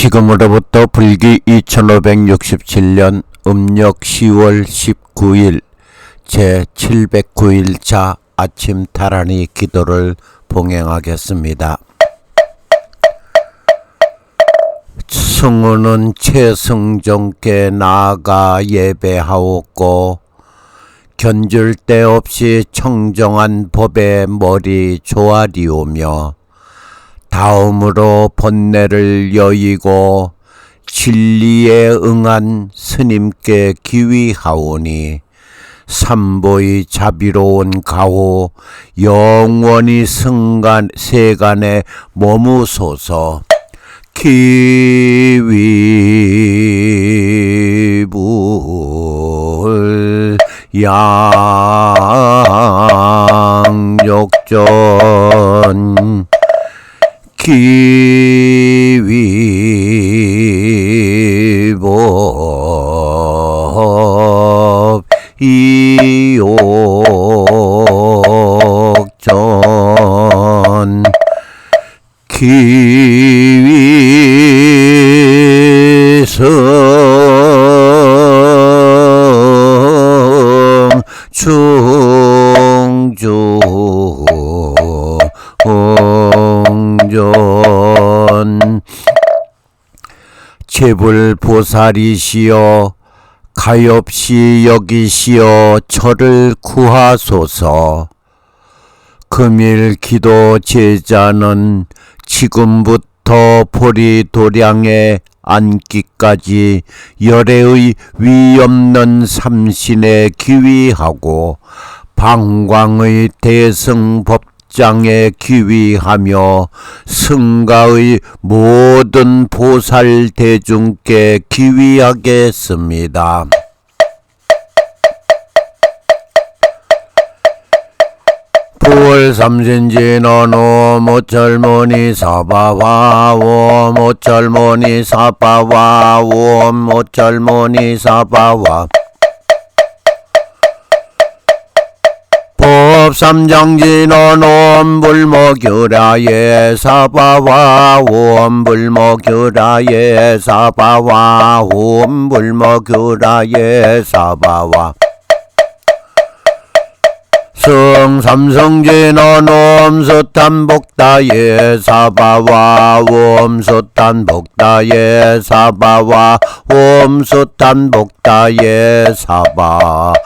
지금으로부터 불기 2567년 음력 10월 19일 제 709일차 아침 타라니 기도를 봉행하겠습니다. 승우는 최승종께 나아가 예배하옵고 견줄 데 없이 청정한 법에 머리 조아리오며 다음으로 번뇌를 여의고 진리에 응한 스님께 기위하오니 삼보의 자비로운 가호 영원히 승간 세간에 머무소서. 기위불 양 기위성 충주 홍전 제불 보살이시여 가엾이 여기시어 저를 구하소서. 금일 기도 제자는 지금부터 보리 도량에 앉기까지 열애의 위없는 삼신에 기위하고 방광의 대승법장에 기위하며 승가의 모든 보살 대중께 기위하겠습니다. 부월 삼신진어노 모철모니 사바와 오 모철모니 사바와 오 모철모니 사바와. 법삼정진어노 불모규라예 사바와 옴 불모규라예 사바와 옴 불모규라예 사바와 성 삼성진어놈 숫단복다예 사바와 옴 숫단복다예 사바와 옴 숫단복다예 사바와.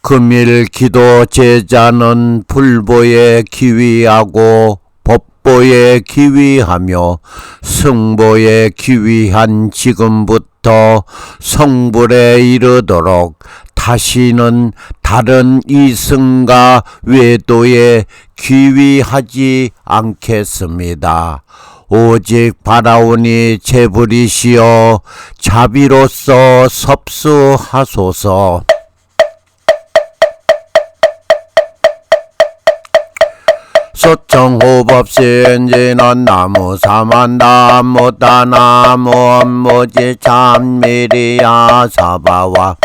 금일 기도 제자는 불보에 기위하고 법보에 기위하며 승보에 기위한 지금부터 성불에 이르도록 다시는 다른 이승과 외도에 기위하지 않겠습니다. 오직 바라오니 제불이시여 자비로서 섭수하소서. 소청호법신지는 나무 사만다 못다나무 무지 참미리야 사바와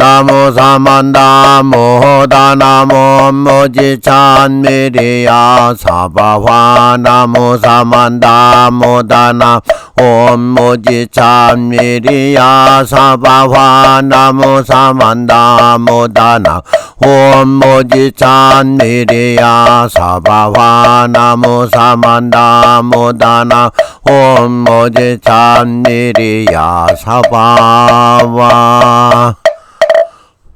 나무 사만다 모다 나무 무지 찬 미리야. 사바화 나무 사만다 모다나 옴무지 찬 미리야. 사바화 나무 사만다 모다나 옴무지 찬 미리야. 사바화 나무 사만다 모다나 옴무지 찬 미리야. 사바와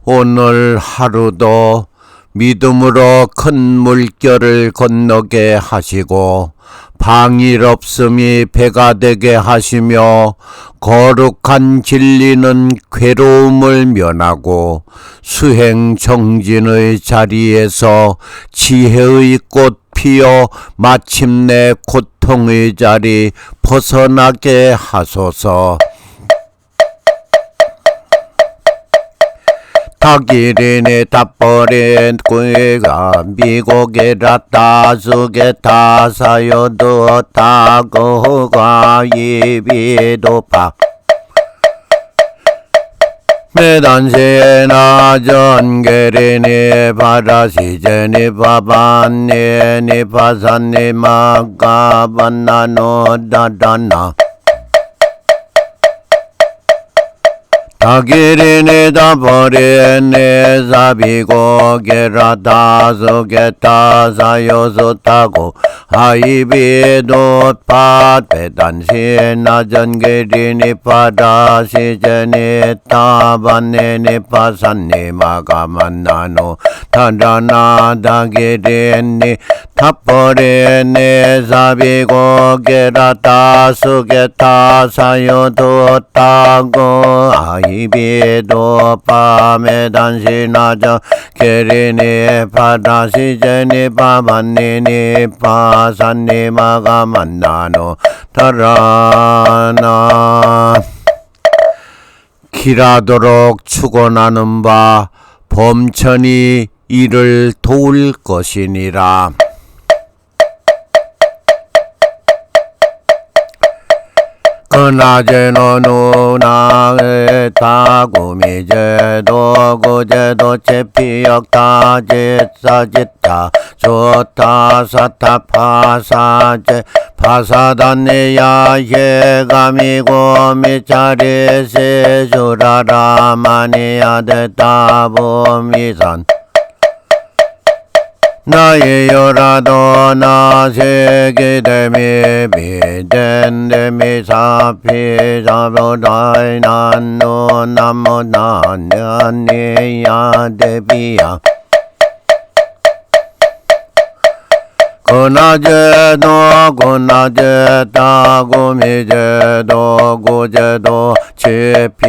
오늘 하루도 믿음으로 큰 물결을 건너게 하시고 방일 없음이 배가 되게 하시며 거룩한 진리는 괴로움을 면하고 수행 정진의 자리에서 지혜의 꽃 피어 마침내 고통의 자리 벗어나게 하소서. 타기린이 타버린 꾸이가 미국이라 따수게 타사요도 타고가 이비도파 메단세나 전계리니 바라시제니 바반니 니파산니 마가반나노 다다나 다기리니 다버리니 사비고 게라다 소게타 사요소타고 하이비도 파베단시나 전기리니 파다시제니 타반니니 파산니 마가만나노 타다나 다기리니 타버리니 사비고 게라다 소게타 사요도타고 아이 비도 밤에 단신하자 게리니 파다시제니 파반니니 파산니 마가 만나노 타라나 길하도록 축원하는 바 범천이 이를 도울 것이니라. 그나제노 누나의 다구미제도 구제도 제피역다 제사지타 좋다 사타 파사제 파사단네야. 예감이고 미자리 세주라라 마니야 됐다 보미산 나의 여라도 나 세계 데미 비덴데미 사피 자보다이 난노 나모 나냐니야 데비야. 고나제도 고나제다 고미제도 고제도 제피혁다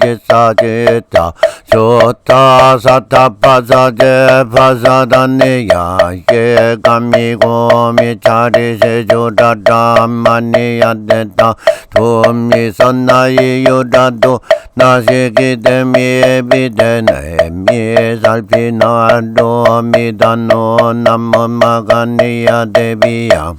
제사제다 좋다 사타 파사제 파사다니야 예감이고 미차리세 조다다 마니야 됐다. 도미선나이 유다도. 나시기 데미 비데네 미살피나도 미다노 남마가니야 데비야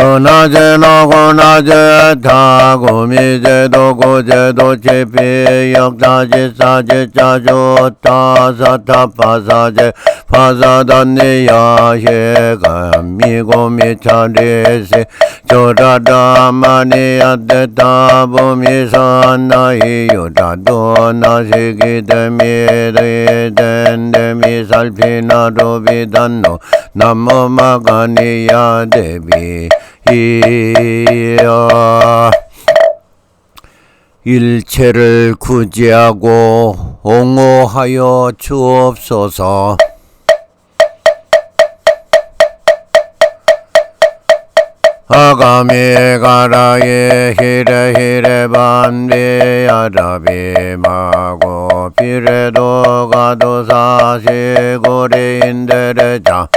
고나제노 고나제다 고미제도 고제도 제피 역사지사지 짜조다 사타 파사제 파사단니야 해감미고 미차리세 조라다 마니야 데다 보미산나이 유다도 나시기 데미레 덴데미 살피나도 비단노 남모마가니야 데 비 이여 일체를 구제하고 옹호하여 주옵소서. 아가미 가라예 히레 히레 반비 아라비 마고 비레도 가도 사시 고리인데레자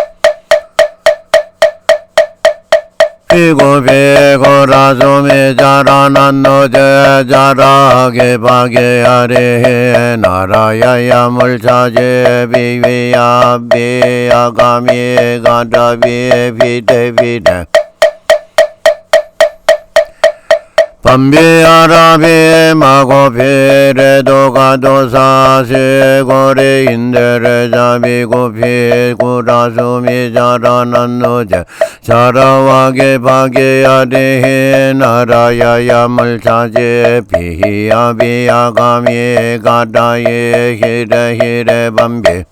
피고 피고라 소미 자라난 노제 자라게 바게 아래 나라야야 물차제 비위야 비야가미 가다비 비대 비대 밤비아라비 마고피레도 가도사시 고리 인데레 자비고 피 구라수미 자라난 노제. 자라와게 바게야리히 나라야야 물차지. 비야 비야가미 가다예 히레 히레 밤비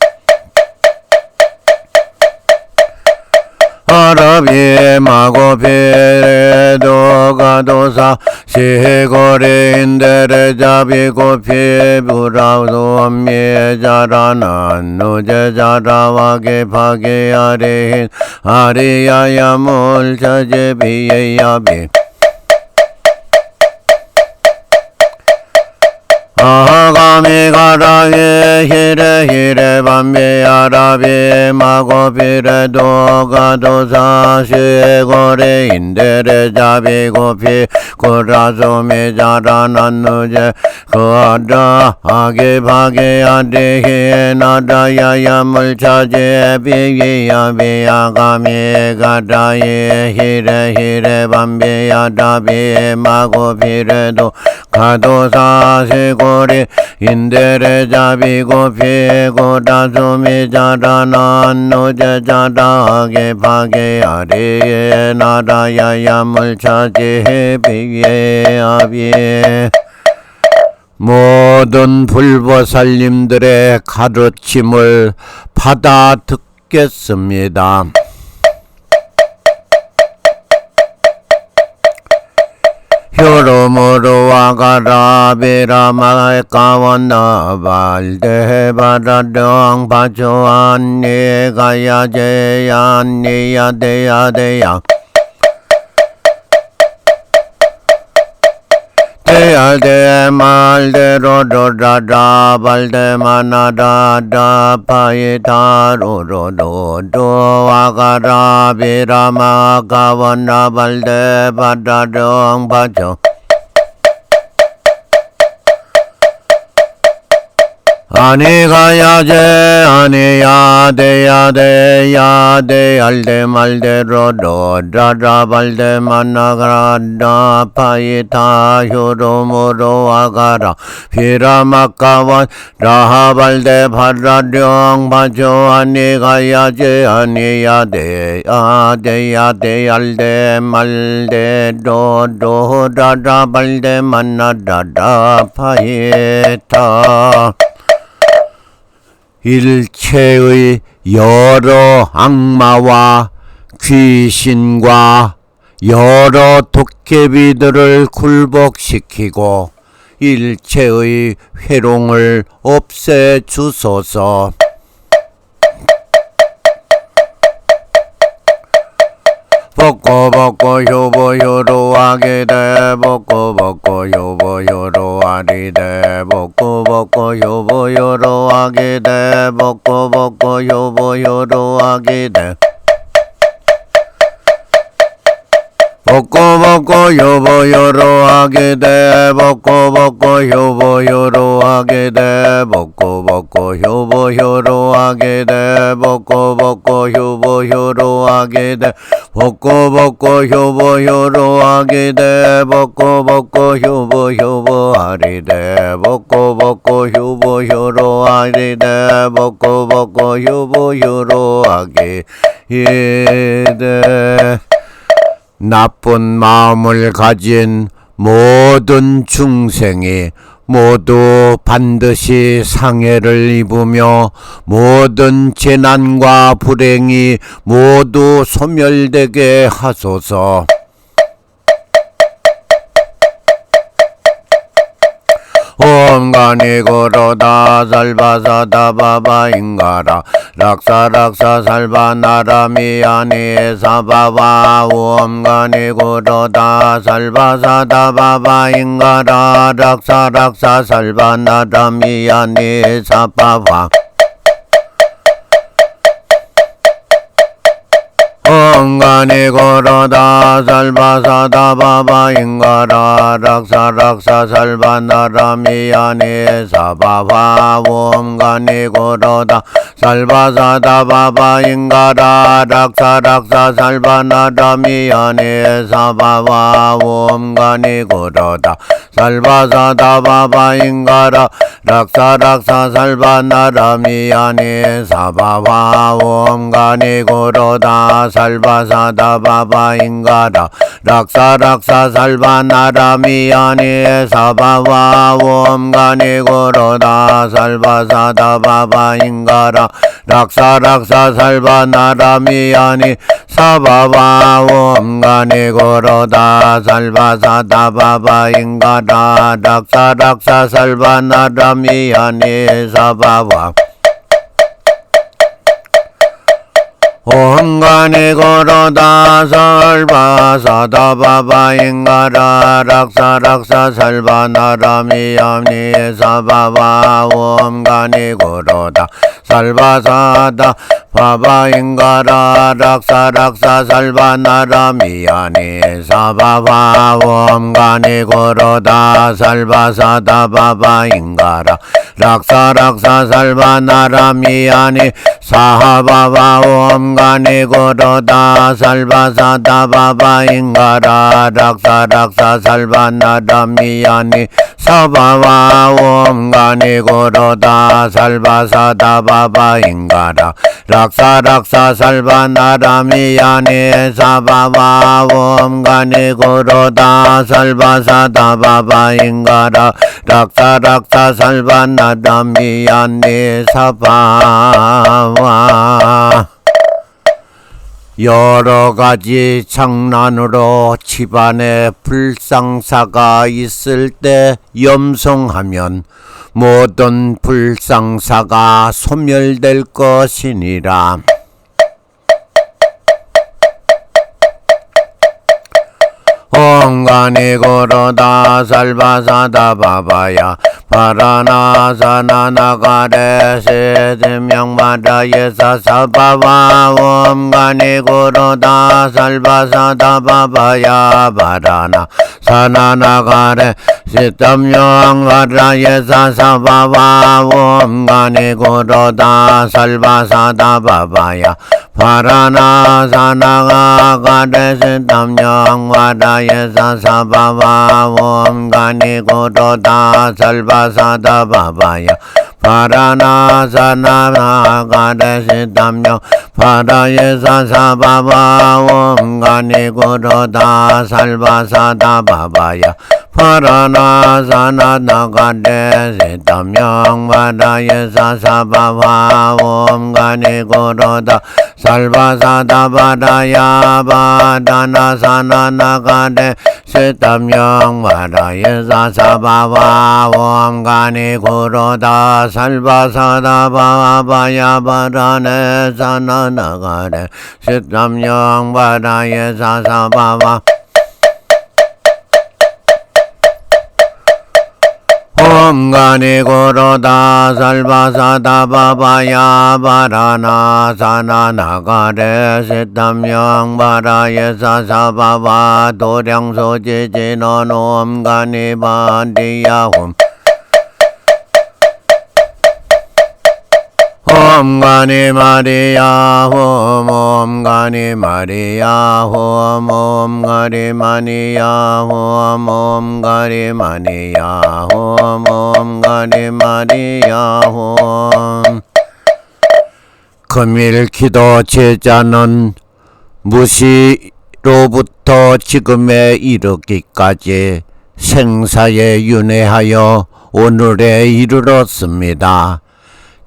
아라비 마고피레도 가도사 시고리인데레 자비고 피부라도 미자라난 노제 자라와게 파게야리힌 아리야야 물차제 비예야비 아가미가 아라게 히레 히레 밤비 아라비 마고 비레 도가 도사 시고레 인데레 자비 고피 고라소미 자라난 누제 거다 아게 바게 아데히 나다야야 물차제 비기야 비야가미 가다예 히레 히레 밤비 아다비 마고 비레도 가도 물차지 비에 아비에 모든 불보살님들의 가르침을 받아 듣겠습니다. 효로모로 와가라 비라마에 까원나 발대바라령 바조안 니 가야 제야 니야 대야 대야 대야대 말대로 로라라 발대마나다다 파이타로로로도 와 가라 비라마 가원나 발대 바다령 바조 아니가야제 아니야 대야 대야 대알대 말대로 로라 일체의 여러 악마와 귀신과 여러 도깨비들을 굴복시키고 일체의 회롱을 없애 주소서. 벗고 벗고 효보 효로하게 돼 벗고 벗고 효보 효로하리 돼 벗고 벗고 효보 효로하게 돼 벗고 벗고 효보 효로하게 돼 벗고 벗고 효보 효로하게 돼 벗고 벗고 효보 효로하게 돼 벗고 벗고 효보 효로하게 돼 벗고 벗고 효보 효로하게 돼 벗고 벗고 효보 효로하게 돼 벗고 벗고 효보 효보하리 돼 벗고 벗고 효보 효로하리 돼 벗고 벗고 효보 효로하게 돼 나쁜 마음을 가진 모든 중생이 모두 반드시 상해를 입으며 모든 재난과 불행이 모두 소멸되게 하소서. 옴가니 고로다 살바사다 바바인가라. 락사 락사 살바 나라 미야니 사바바. 옴가니 고로다 살바사다 바바인가라. 락사 락사 살바 나라 미야니 사바바 엉간이 걸어다 살바사다 바바 인가라 락사 락사 살바나라 미야니 사바바 옴간이 걸어다 살바사다 바바 인가라 락사 락사 살바나라 미야니 사바바 옴간이 걸어다 살바사다 바바 인가라 락사 락사 살바나라 미야니 사바바 옴간이 걸어다 살바사다 바바인가라 락사락사 살바나라 미야니 사바바 옴간이 걸어다 살바사다 바바인가라. 락사락사 살바나라 미야니 사바바 옴간이 걸어다 살바사다 바바인가라. 락사락사 살바나라 미야니 사바 바 온간이 걸어다 설바 사다바바 인가라 락사 락사 설바 나라미 암니 사바바 온간이 걸어다 설바 사다 바바 인가라 락사 락사 설바 나라미암니 사바바 온간이 걸어다 설바 사다 바바 인가라 락사 락사 설바 나라미암니 사하바바 옴간이 고로다 살바사다 바바 인가라 락사 락사 살바나다 미야니 사바바 옴간이 고로다 살바사다 바바 인가라 락사 락사 살바나다 미야니 사바바 옴간이 고로다 살바사다 바바 인가라 락사 락사 살바나다 미야니 사바 바 여러 가지 장난으로 집안에 불상사가 있을 때 염송하면 모든 불상사가 소멸될 것이니라. 엉간이 걸어다 살바사다 바바야 바라나사나 나가레 세 대명마다 예사 사바바 옴간이 걸어다 살바사다 바바야 바라나 사나 나가레 시tam명마다 예사 사바바 옴간이 걸어다 살바사다 바바야 바라나 사나가 가레 시tam명마다 예사 사바바 옴간이 걸어다 살바 사다 바바야. 파라나사나나 가레시담요. 파라예사사바바 옴간이 고로다 살바사다 바바야 파라나사나나 가레시담요 파라예사사바바 옴간이 고로다. 살바사다 바라야 바다나사나나 가레시담요 파라예사사바바 옴간이 고로다. 살바사다 바바야 바라네 사나 나가레 시탐령 바라예 사사바바 옴간이 고로다 살바사다 바바야 바라나 사나 나가레 시탐령 바라예 사 사바바 도량소지지노 옴간이 반디야홈 옴간이 마리아 홈 옴간이 마리아 홈 옴간이 마니야 홈 옴간이 마니야 홈 옴간이 마리아 홈 금일 기도 제자는 무시로부터 지금에 이르기까지 생사에 윤회하여 오늘에 이르렀습니다.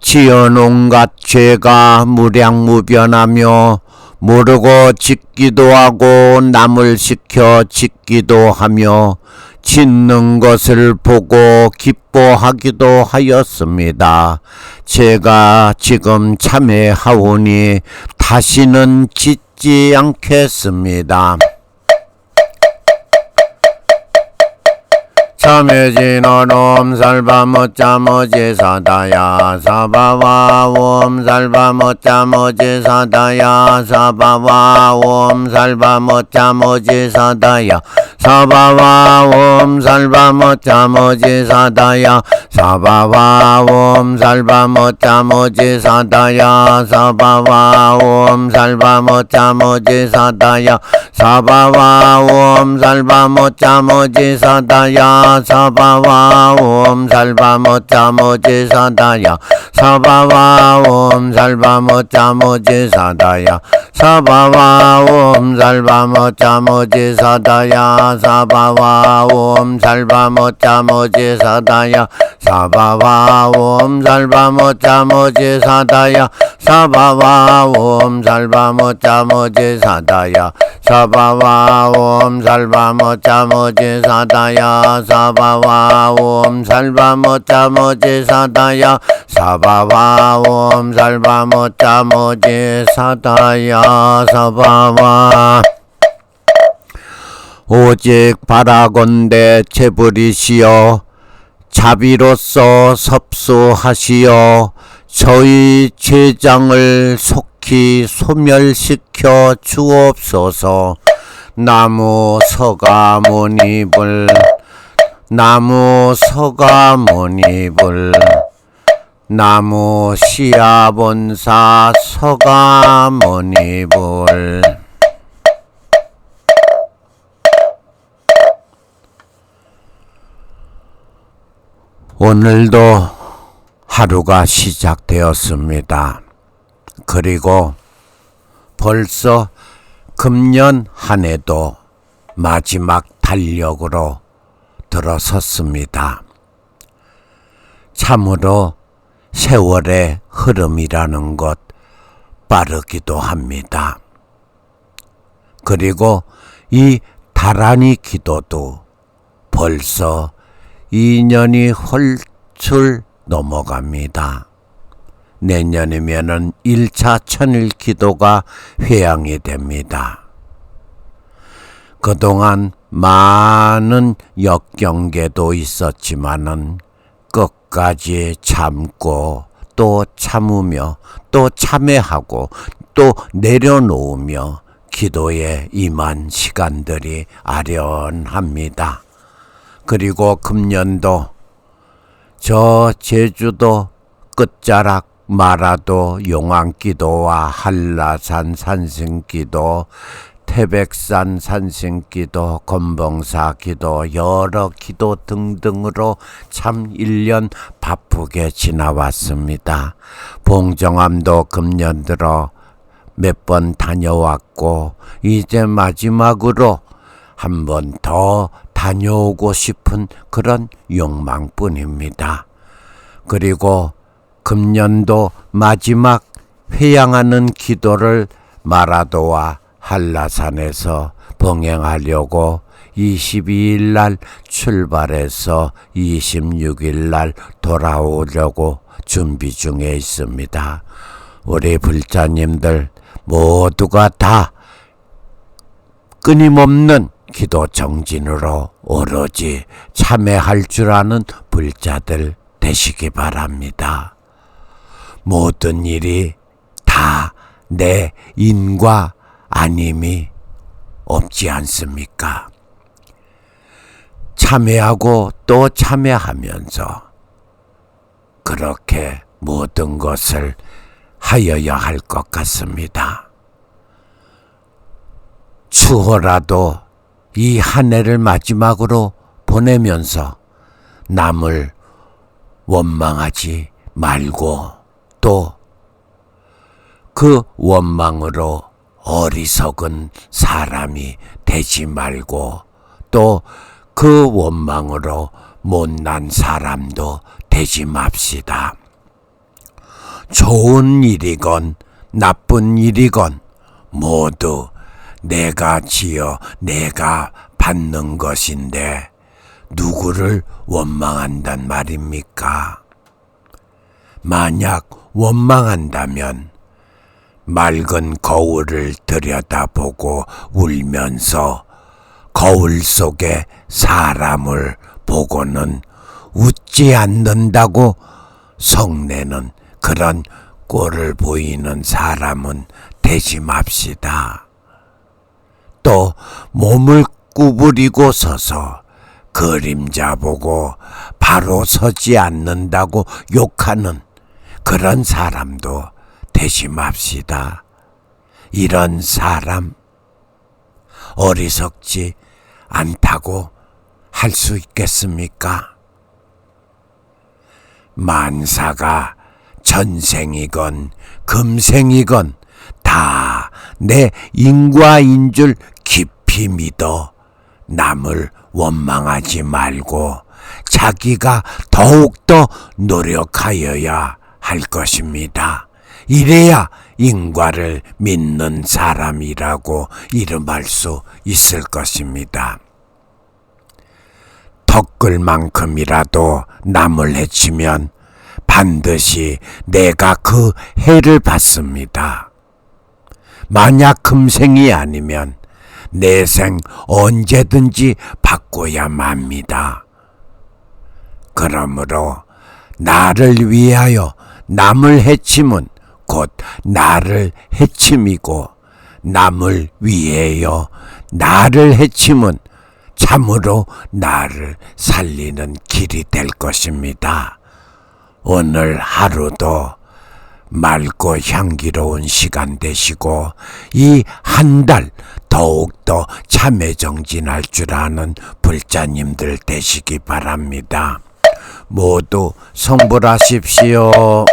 지은 온갖 죄가 무량무변하며 모르고 짓기도 하고 남을 시켜 짓기도 하며 짓는 것을 보고 기뻐하기도 하였습니다. 제가 지금 참회하오니 다시는 짓지 않겠습니다. 참여진어놈 살바모짜모지 사다야 사바와 옴 살바모짜모지 사다야 사바와 옴 살바모짜모지 사다야 사바와 옴 살바모짜모지 사다야 사바와 옴 살바모짜모지 사다야 사바와 옴 살바모짜모지 사다야 사바와 옴 살바모짜모지 사다야 사바와 옴 살바모짜모지 사다야. 사바와 옴 살바모짜모지 사다야. 사바와 옴 살바모짜모지 사다야. 사바와 옴 살바모짜모지 사다야. 사바와 옴 살바모짜모지 사다야. 사바와 옴 살바모짜모지 사다야 사바와 옴 살바 모짜 모지 사다야 사바와 옴 살바 모짜 모지 사다야 사바와 옴 살바 모짜 모지 사다야 사바와. 오직 바라건대 채부리시어 자비로서 섭수하시어 저희 죄장을 속 히 소멸시켜 주옵소서 나무 서가모니불 나무 서가모니불 나무 시아본사 서가모니불 오늘도 하루가 시작되었습니다. 그리고 벌써 금년 한 해도 마지막 달력으로 들어섰습니다. 참으로 세월의 흐름이라는 것 빠르기도 합니다. 그리고 이 다란이 기도도 벌써 2년이 헐출 넘어갑니다. 내년이면은 1차 천일 기도가 회양이 됩니다. 그동안 많은 역경계도 있었지만은 끝까지 참고 또 참으며 또 참회하고 또 내려놓으며 기도에 임한 시간들이 아련합니다. 그리고 금년도 저 제주도 끝자락 마라도 용왕기도와 한라산 산승기도 태백산 산승기도 건봉사기도 여러 기도 등등으로 참 1년 바쁘게 지나왔습니다. 봉정암도 금년 들어 몇 번 다녀왔고 이제 마지막으로 한 번 더 다녀오고 싶은 그런 욕망뿐입니다. 그리고 금년도 마지막 회양하는 기도를 마라도와 한라산에서 봉행하려고 22일 날 출발해서 26일 날 돌아오려고 준비 중에 있습니다. 우리 불자님들 모두가 다 끊임없는 기도 정진으로 오로지 참여할 줄 아는 불자들 되시기 바랍니다. 모든 일이 다 내 인과 아님이 없지 않습니까? 참여하고 또 참여하면서 그렇게 모든 것을 하여야 할 것 같습니다. 추호라도 이 한 해를 마지막으로 보내면서 남을 원망하지 말고 또 그 원망으로 어리석은 사람이 되지 말고 또 그 원망으로 못난 사람도 되지 맙시다. 좋은 일이건 나쁜 일이건 모두 내가 지어 내가 받는 것인데 누구를 원망한단 말입니까? 만약 원망한다면 맑은 거울을 들여다보고 울면서 거울 속에 사람을 보고는 웃지 않는다고 성내는 그런 꼴을 보이는 사람은 되지 맙시다. 또 몸을 구부리고 서서 그림자 보고 바로 서지 않는다고 욕하는 그런 사람도 맙시다. 이런 사람 어리석지 않다고 할 수 있겠습니까? 만사가 전생이건 금생이건 다 내 인과인 줄 깊이 믿어 남을 원망하지 말고 자기가 더욱더 노력하여야 할 것입니다. 이래야 인과를 믿는 사람이라고 이름할 수 있을 것입니다. 덕글만큼이라도 남을 해치면 반드시 내가 그 해를 받습니다. 만약 금생이 아니면 내 생 언제든지 바꿔야 맙니다. 그러므로 나를 위하여 남을 해침은 곧 나를 해침이고 남을 위하여 나를 해침은 참으로 나를 살리는 길이 될 것입니다. 오늘 하루도 맑고 향기로운 시간 되시고 이 한 달 더욱더 참회정진할 줄 아는 불자님들 되시기 바랍니다. 모두 성불하십시오.